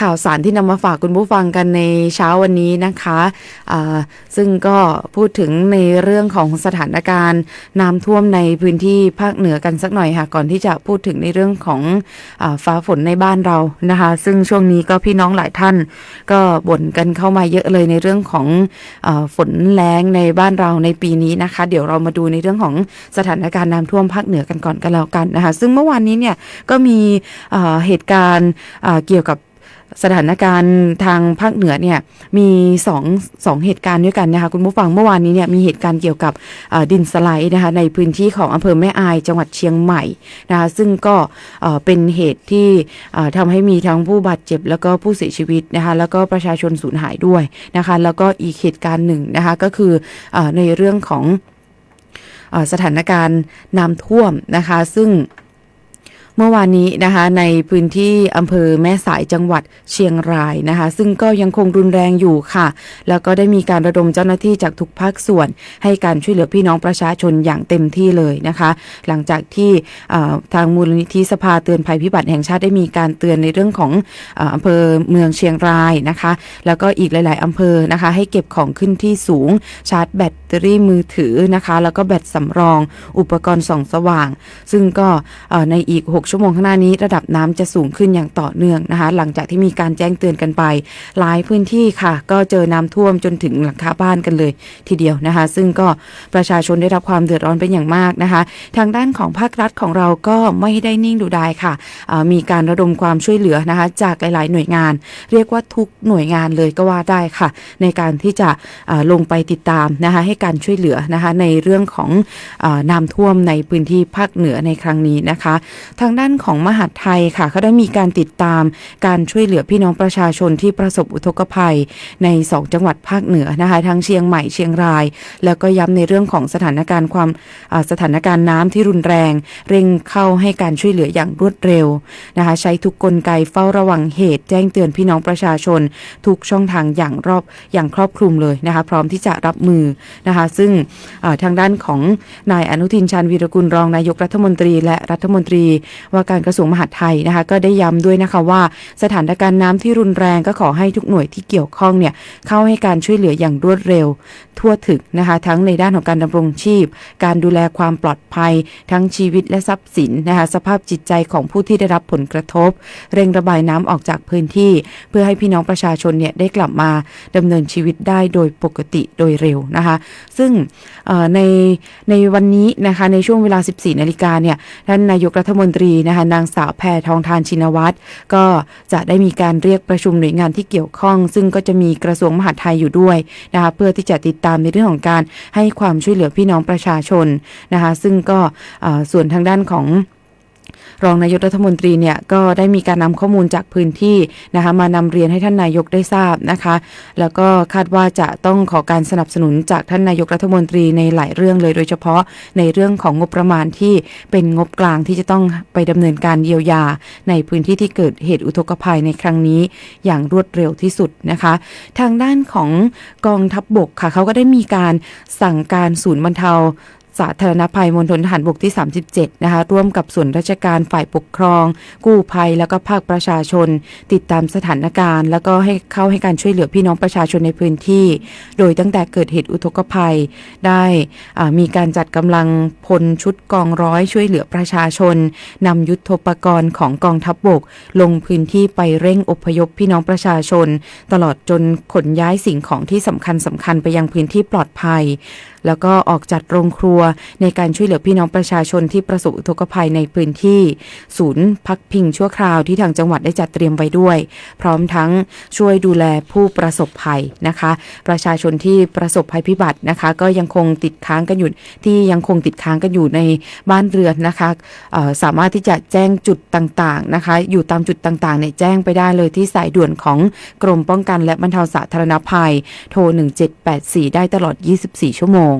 ข่าวสารที่นำมาฝากคุณผู้ฟังกันในเช้าวันนี้นะคะซึ่งก็พูดถึงในเรื่องของสถานการณ์น้ำท่วมในพื้นที่ภาคเหนือกันสักหน่อยค่ะ ก่อนที่จะพูดถึงในเรื่องของอฟ้าฝนในบ้านเรานะคะ ซึ่งช่วงนี้ก็พี่น้องหลายท่าน ก็บ่นกันเข้ามาเยอะเลยในเรื่องของอฝนแรงในบ้านเราในปีนี้นะคะ เดี๋ยวเรามาดูในเรื่องของสถานการณ์น้ำท่วมภาคเหนือกันก่อนกันแล้วกันนะคะ ซึ่งเมื่อวานนี้เนี่ยก็มีเหตุการณ์เกี่ยวกับ สถานการณ์ทางภาคเหนือเนี่ยมีสองสองเหตุการณ์ด้วยกันนะคะคุณผู้ฟังเมื่อวานนี้เนี่ยมีเหตุการณ์เกี่ยวกับดินสไลด์นะคะในพื้นที่ของอำเภอแม่อายจังหวัดเชียงใหม่นะคะซึ่งก็เป็นเหตุที่อ่าทำให้มีทั้งผู้บาดเจ็บ แล้วก็ผู้เสียชีวิตนะคะแล้วก็ประชาชนสูญหายด้วยนะคะแล้วก็อีกเหตุการณ์หนึ่งนะคะก็คืออในเรื่องของอสถานการณ์น้ำท่วมนะคะซึ่ง เมื่อวานนี้นะคะในพื้นที่อำเภอแม่สายจังหวัดเชียงรายนะคะ ซึ่งก็ยังคงรุนแรงอยู่ค่ะ แล้วก็ได้มีการระดมเจ้าหน้าที่จากทุกภาคส่วน ให้การช่วยเหลือพี่น้องประชาชนอย่างเต็มที่เลยนะคะ หลังจากที่ทางมูลนิธิสภาเตือนภัยพิบัติแห่งชาติได้มีการเตือนในเรื่องของอำเภอเมืองเชียงรายนะคะ แล้วก็อีกหลาย ๆอำเภอนะคะ ให้เก็บของขึ้นที่สูงชาร์จแบตเตอรี่มือถือนะคะ แล้วก็แบตสำรอง อุปกรณ์ส่องสว่าง ซึ่งก็ในอีก 6ชั่วโมงข้างหน้านี้ ระดับน้ำจะสูงขึ้นอย่างต่อเนื่องนะคะ หลังจากที่มีการแจ้งเตือนกันไป หลายพื้นที่ค่ะ ก็เจอน้ำท่วมจนถึงหลังคาบ้านกันเลยทีเดียวนะคะ ซึ่งก็ประชาชนได้รับความเดือดร้อนเป็นอย่างมากนะคะ ทางด้านของภาครัฐของเราก็ไม่ได้นิ่งดูดายค่ะ มีการระดมความช่วยเหลือนะคะ จากหลายๆ หน่วยงาน เรียกว่าทุกหน่วยงานเลยก็ว่าได้ค่ะ ในการที่จะลงไปติดตามนะคะให้การช่วยเหลือนะคะในเรื่องของอน้ำท่วมในพื้นที่ภาคเหนือในครั้งนี้นะคะ ทางด้านของมหาดไทยค่ะเขาได้มีการติดตามการช่วยเหลือพี่น้องประชาชนที่ประสบอุทกภัย ใน 2 จังหวัดภาคเหนือนะคะทั้งเชียงใหม่เชียงราย แล้วก็ย้ำในเรื่องของสถานการณ์ความสถานการณ์น้ำที่รุนแรง เร่งเข้าให้การช่วยเหลืออย่างรวดเร็วนะคะใช้ทุกกลไกเฝ้าระวังเหตุ แจ้งเตือนพี่น้องประชาชน ทุกช่องทางอย่างรอบอย่างครอบคลุมเลยนะคะพร้อมที่จะรับมือนะคะซึ่งทางด้านของนายอนุทินชาญวีรกุลรองนายกรัฐมนตรี และรัฐมนตรีว่าการกระทรวงมหาดไทยนะคะก็ได้ย้ำด้วยนะคะว่าสถานการณ์น้ำที่รุนแรงก็ขอให้ทุกหน่วยที่เกี่ยวข้องเนี่ยเข้าให้การช่วยเหลืออย่างรวดเร็ว ทั่วถึงนะคะทั้งในด้านของการดำรงชีพ การดูแลความปลอดภัย ทั้งชีวิตและทรัพย์สินนะคะสภาพจิตใจของผู้ที่ได้รับผลกระทบ เร่งระบายน้ำออกจากพื้นที่ เพื่อให้พี่น้องประชาชนเนี่ยได้กลับมาดำเนินชีวิตได้โดยปกติโดยเร็วนะคะซึ่งในในวันนี้นะคะในช่วงเวลา 14นาฬิกาเนี่ยท่านนายกรัฐมนตรีนะคะนางสาวแพทองทานชินวัตรก็จะได้มีการเรียกประชุมหน่วยงานที่เกี่ยวข้อง ซึ่งก็จะมีกระทรวงมหาดไทยอยู่ด้วยนะคะเพื่อที่จะติดตามในเรื่องของการให้ความช่วยเหลือพี่น้องประชาชนนะคะซึ่งก็ส่วนทางด้านของ รองนายกรัฐมนตรีเนี่ยก็ได้มีการนำข้อมูลจากพื้นที่นะคะมานำเรียนให้ท่านนายกได้ทราบนะคะ แล้วก็คาดว่าจะต้องขอการสนับสนุนจากท่านนายกรัฐมนตรีในหลายเรื่องเลยโดยเฉพาะในเรื่องของงบประมาณที่เป็นงบกลางที่จะต้องไปดำเนินการเยียวยา ในพื้นที่ที่เกิดเหตุอุทกภัยในครั้งนี้ อย่างรวดเร็วที่สุดนะคะ ทางด้านของกองทัพบบกค่ะเขาก็ได้มีการสั่งการศูนย์บรรเทา สาธารณภัยมณฑลทหารบกที่ 37 นะคะ ร่วมกับส่วนราชการฝ่ายปกครอง กู้ภัย แล้วก็ภาคประชาชน ติดตามสถานการณ์ แล้วก็ให้เข้าให้การช่วยเหลือพี่น้องประชาชนในพื้นที่ โดยตั้งแต่เกิดเหตุอุทกภัย ได้มีการจัดกำลังพลชุดกองร้อยช่วยเหลือประชาชนนำยุทธปกรณ์ของกองทัพบบก ลงพื้นที่ไปเร่งอพยพพี่น้องประชาชน ตลอดจนขนย้ายสิ่งของที่สำคัญสำคัญไปยังพื้นที่ปลอดภัย แล้วก็ออกจัดโรงครัวในการช่วยเหลือพี่น้องประชาชนที่ประสบอุทกภัยในพื้นที่ ศูนย์พักพิงชั่วคราวที่ทางจังหวัดได้จัดเตรียมไว้ด้วย พร้อมทั้งช่วยดูแลผู้ประสบภัยนะคะ ประชาชนที่ประสบภัยพิบัตินะคะ ก็ยังคงติดค้างกันอยู่ที่ยังคงติดค้างกันอยู่ในบ้านเรือนนะคะสามารถที่จะแจ้งจุดต่างๆนะคะ อยู่ตามจุดต่างๆเนี่ยแจ้งไปได้เลยที่สายด่วนของกรมป้องกันและบรรเทาสาธารณภัย โทร 1784 ได้ตลอด 24 ชั่วโมง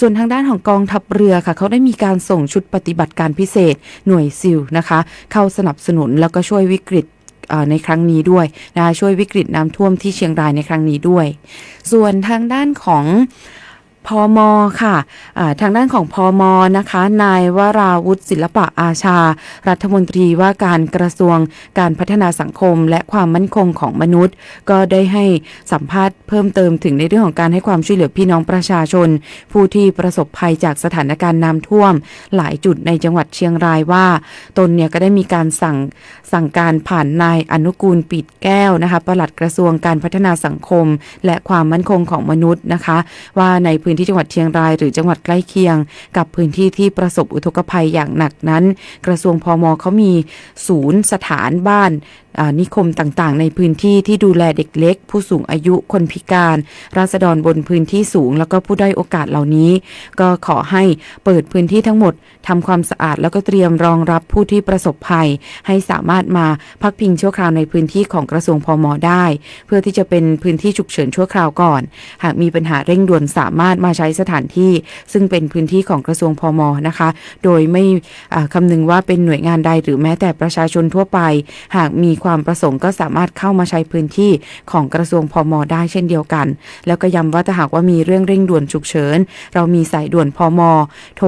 ส่วนทางด้านของกองทัพเรือค่ะ เขาได้มีการส่งชุดปฏิบัติการพิเศษหน่วยซิลนะคะ เข้าสนับสนุนแล้วก็ช่วยวิกฤตในครั้งนี้ด้วยนะช่วยวิกฤตน้ำท่วมที่เชียงรายในครั้งนี้ด้วย ส่วนทางด้านของ พอมค่ะอ่าทางด้านของพอมนะคะ นายวราวุฒิศิลปะอาชา รัฐมนตรีว่าการกระทรวงการพัฒนาสังคม และความมั่นคงของมนุษย์ ก็ได้ให้สัมภาษณ์เพิ่มเติมถึงในเรื่องของการให้ความช่วยเหลือพี่น้องประชาชน ผู้ที่ประสบภัยจากสถานการณ์น้ำท่วม หลายจุดในจังหวัดเชียงรายว่า ตนเนี่ยก็ได้มีการสั่งสั่งการผ่านนายอนุกูลปิดแก้วนะคะปลัดกระทรวงการพัฒนาสังคม และความมั่นคงของมนุษย์นะคะ ว่าในพื้นที่จังหวัดเชียงรายหรือจังหวัดใกล้เคียง กับพื้นที่ที่ประสบอุทกภัยอย่างหนักนั้น กระทรวงพมเขามีศูนย์สถานบ้าน นิคมต่างๆ ในพื้นที่ที่ดูแลเด็กเล็ก ผู้สูงอายุคนพิการ ราษฎรบนพื้นที่สูง แล้วก็ผู้ได้อยโอกาสเหล่านี้ ก็ขอให้เปิดพื้นที่ทั้งหมดทำความสะอาดแล้วก็เตรียมรองรับผู้ที่ประสบภัย ให้สามารถมาพักพิงชั่วคราวในพื้นที่ของกระทรวงพมได้ เพื่อที่จะเป็นพื้นที่ฉุกเฉินชั่วคราวก่อน หากมีปัญหาเร่งด่วนสามารถมาใช้สถานที่ ซึ่งเป็นพื้นที่ของกระทรวงพมนะคะ โดยไม่อ่าคำนึงว่าเป็นหน่วยงานใดหรือแม้แต่ประชาชนทั่วไป หากมีความความประสงค์ก็สามารถเข้ามาใช้พื้นที่ของกระทรวงพมได้เช่นเดียวกัน แล้วก็ย้ำว่าถ้าหากว่ามีเรื่องเร่งด่วนฉุกเฉิน เรามีสายด่วนพมโทร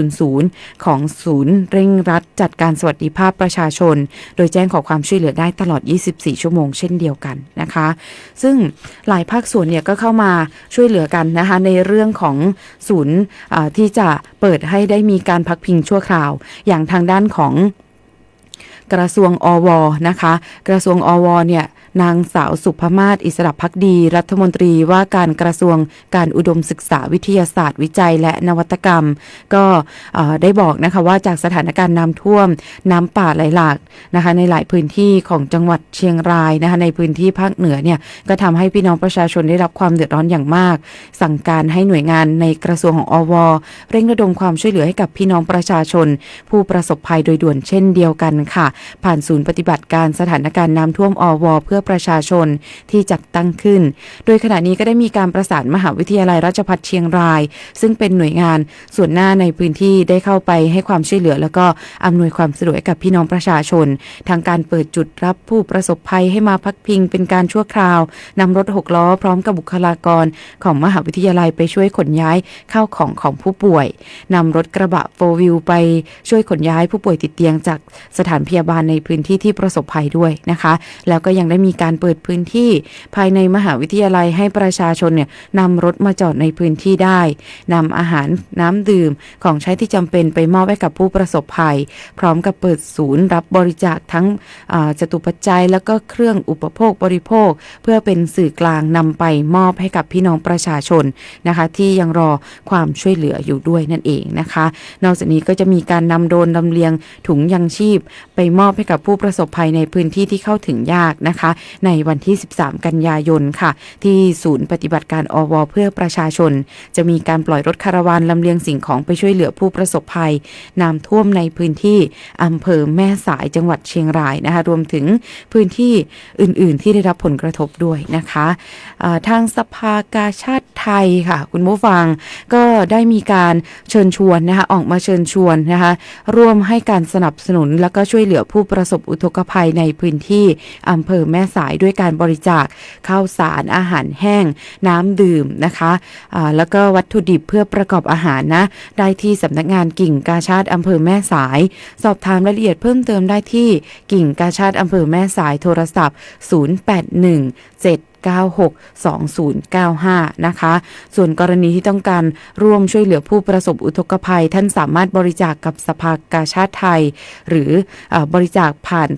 1300 ของศูนย์เร่งรัดจัดการสวัสดิภาพประชาชน โดยแจ้งขอความช่วยเหลือได้ตลอด 24 ชั่วโมงเช่นเดียวกันนะคะ ซึ่งหลายภาคส่วนเนี่ยก็เข้ามาช่วยเหลือกันนะคะในเรื่องของศูนย์ที่จะเปิดให้ได้มีการพักพิงชั่วคราว อย่างทางด้านของ กระทรวงอวนะคะ กระทรวงอวเนี่ยนางสาวสุภมาศอิสระพักดี รัฐมนตรีว่าการกระทรวงการอุดมศึกษาวิทยาศาสตร์ วิจัย และนวัตกรรม ก็ได้บอกนะคะว่าจากสถานการณ์น้ำท่วม น้ำป่าไหลหลากนะคะในหลายพื้นที่ของจังหวัดเชียงรายนะคะในพื้นที่ภาคเหนือเนี่ยก็ทำให้พี่น้องประชาชนได้รับความเดือดร้อนอย่างมาก สั่งการให้หน่วยงานในกระทรวงของอวเร่งระดมความช่วยเหลือให้กับพี่น้องประชาชน ผู้ประสบภัยโดยด่วนเช่นเดียวกันค่ะ ผ่านศูนย์ปฏิบัติการสถานการณ์น้ำท่วมอวเพื่อประชาชนที่จัดตั้งขึ้น โดยขณะนี้ก็ได้มีการประสานมหาวิทยาลัยราชภัฏเชียงราย ซึ่งเป็นหน่วยงานส่วนหน้าในพื้นที่ได้เข้าไปให้ความช่วยเหลือ แล้วก็อำนวยความสะดวกกับพี่น้องประชาชน ทางการเปิดจุดรับผู้ประสบภัยให้มาพักพิงเป็นการชั่วคราวนำรถหกล้อพร้อมกับบุคลากรของมหาวิทยาลัยไปช่วยขนย้ายข้าวของของผู้ป่วยนำรถกระบะโฟวิวไปช่วยขนย้ายผู้ป่วยติดเตียงจากสถานพยาบาลในพื้นที่ที่ประสบภัยด้วยนะคะ แล้วก็ยังได้มีีการเปิดพื้นที่ ภายในมหาวิทยาลัยให้ประชาชนเนี่ยนำรถมาจอดในพื้นที่ได้ นำอาหารน้ำดื่มของใช้ที่จำเป็นไปมอบให้กับผู้ประสบภัย พร้อมกับเปิดศูนย์รับบริจาคทั้งจตุปัจจัย แล้วก็เครื่องอุปโภคบริโภค เพื่อเป็นสื่อกลางนำไปมอบให้กับพี่น้องประชาชนนะคะที่ยังรอความช่วยเหลืออยู่ด้วยนั่นเองนะคะ นอกจากนี้ก็จะมีการนำโดนลำเลียงถุงยังชีพ ไปมอบให้กับผู้ประสบภัยในพื้นที่ที่เข้าถึงยากนะคะในวันที่ 13 กันยายนค่ะ ที่ศูนย์ปฏิบัติการอวเพื่อประชาชน จะมีการปล่อยรถคาราวานลำเลียงสิ่งของไปช่วยเหลือผู้ประสบภัยน้ำท่วมในพื้นที่อำเภอแม่สายจังหวัดเชียงรายนะคะรวมถึงพื้นที่อื่น ๆ ที่ได้รับผลกระทบด้วยนะคะทางสภากาชาติไทยค่ะ คุณผู้ฟังก็ได้มีการเชิญชวนนะคะออกมาเชิญชวนนะคะร่วมให้การสนับสนุนแล้วก็ช่วยเหลือผู้ประสบอุทกภัยในพื้นที่อำเภอแม่สายด้วยการบริจาคข้าวสารอาหารแห้ง น้ำดื่มนะคะอ่าแล้วก็วัตถุดิบเพื่อประกอบอาหารนะได้ที่สำนักงานกิ่งกาชาติอำเภอแม่สาย สอบถามรายละเอียดเพิ่มเติมได้ที่กิ่งกาชาติอำเภอแม่สายโทรศัพท์ 0817 962095 นะคะ ส่วนกรณีที่ต้องการร่วมช่วยเหลือผู้ประสบอุทกภัย ท่านสามารถบริจาคกกับสภากาชาติไทย หรืออบริจาคผ่าน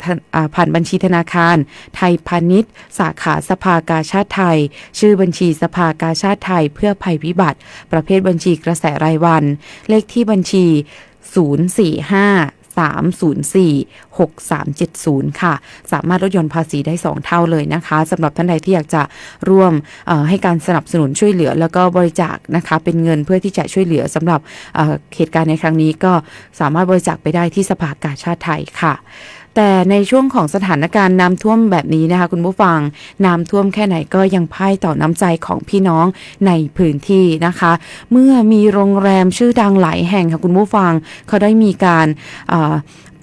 ผ่านบัญชีธนาคาร ไทยพาณิชย์ สาขาสภากาชาติไทย ชื่อบัญชีสภากาชาติไทย เพื่อภัยพิบัติ ประเภทบัญชีกระแสรายวัน เลขที่บัญชี 045 304 6370 ค่ะ สามารถลดหย่อนภาษีได้ 2 เท่าเลยนะคะสำหรับท่านใดที่อยากจะร่วมให้การสนับสนุนช่วยเหลือ แล้วก็บริจาคนะคะเป็นเงินเพื่อที่จะช่วยเหลือสำหรับเอ่อเหตุการณ์ในครั้งนี้ก็สามารถบริจาคไปได้ที่สภากาชาติไทยค่ะแต่ในช่วงของสถานการณ์น้ำท่วมแบบนี้นะคะ คุณผู้ฟังน้ำท่วมแค่ไหนก็ยังพ่ายต่อน้ำใจของพี่น้องในพื้นที่นะคะ เมื่อมีโรงแรมชื่อดังหลายแห่งค่ะคุณผู้ฟังเขาได้มีการ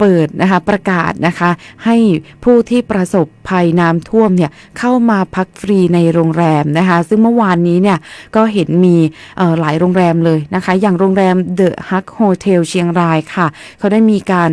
เปิดนะคะประกาศนะคะให้ผู้ที่ประสบภัยน้ำท่วมเนี่ยเข้ามาพักฟรีในโรงแรมนะคะ ซึ่งเมื่อวานนี้เนี่ยก็เห็นมีหลายโรงแรมเลยนะคะ อย่างโรงแรม The Hug Hotel เชียงรายค่ะ เขาได้มีการ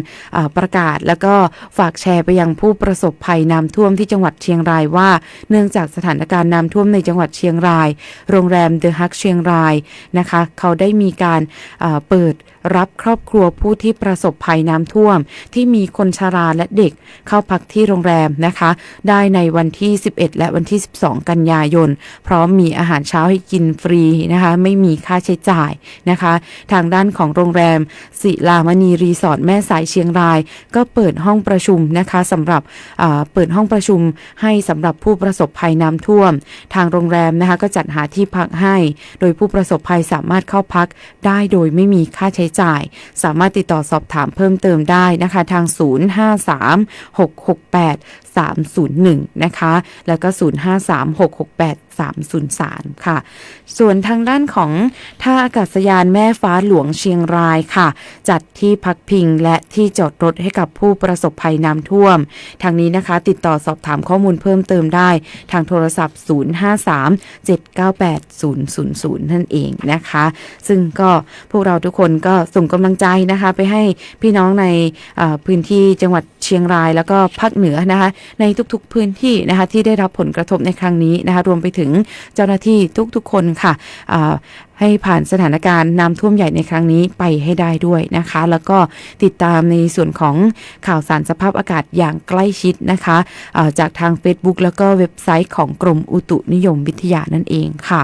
ประกาศแล้วก็ฝากแชร์ไปยังผู้ประสบภัยน้ำท่วมที่จังหวัดเชียงรายว่า เนื่องจากสถานการณ์น้ำท่วมในจังหวัดเชียงราย โรงแรม The Hug เชียงรายนะคะ เขาได้มีการเอ่อเปิดรับครอบครัวผู้ที่ประสบภัยน้ำท่วมที่มีคนชราและเด็กเข้าพักที่โรงแรมนะคะ ได้ในวันที่ 11 และวันที่ 12 กันยายน พร้อมมีอาหารเช้าให้กินฟรีนะคะ ไม่มีค่าใช้จ่ายนะคะ ทางด้านของโรงแรมศิลามณีรีสอร์ทแม่สายเชียงราย ก็เปิดห้องประชุมนะคะสำหรับเปิดห้องประชุมให้สำหรับผู้ประสบภัยน้ำท่วม ทางโรงแรมนะคะก็จัดหาที่พักให้ โดยผู้ประสบภัยสามารถเข้าพักได้โดยไม่มีค่าใช้จ่าย สามารถติดต่อสอบถามเพิ่มเติมได้นะคะะคะทาง 053 668 301 นะคะ แล้วก็ 053 668 303 ค่ะ ส่วนทางด้านของท่าอากาศยานแม่ฟ้าหลวงเชียงรายค่ะ จัดที่พักพิงและที่จอดรถให้กับผู้ประสบภัยน้ำท่วม ทางนี้นะคะ ติดต่อสอบถามข้อมูลเพิ่มเติมได้ ทางโทรศัพท์ 053 798 000 นั่นเองนะคะ ซึ่งก็พวกเราทุกคนก็ส่งกำลังใจนะคะ ไปให้พี่น้องในพื้นที่จังหวัดเชียงรายแล้วก็ภาคเหนือนะคะ ในทุกๆพื้นที่นะคะที่ได้รับผลกระทบในครั้งนี้นะคะ รวมไปถึงเจ้าหน้าที่ทุกๆคนค่ะให้ผ่านสถานการณ์น้ำท่วมใหญ่ในครั้งนี้ไปให้ได้ด้วยนะคะ แล้วก็ติดตามในส่วนของข่าวสารสภาพอากาศอย่างใกล้ชิดนะคะาจากทาง Facebook แล้วก็เว็บไซต์ของกรมอุตุนิยมวิทยานั่นเองค่ะ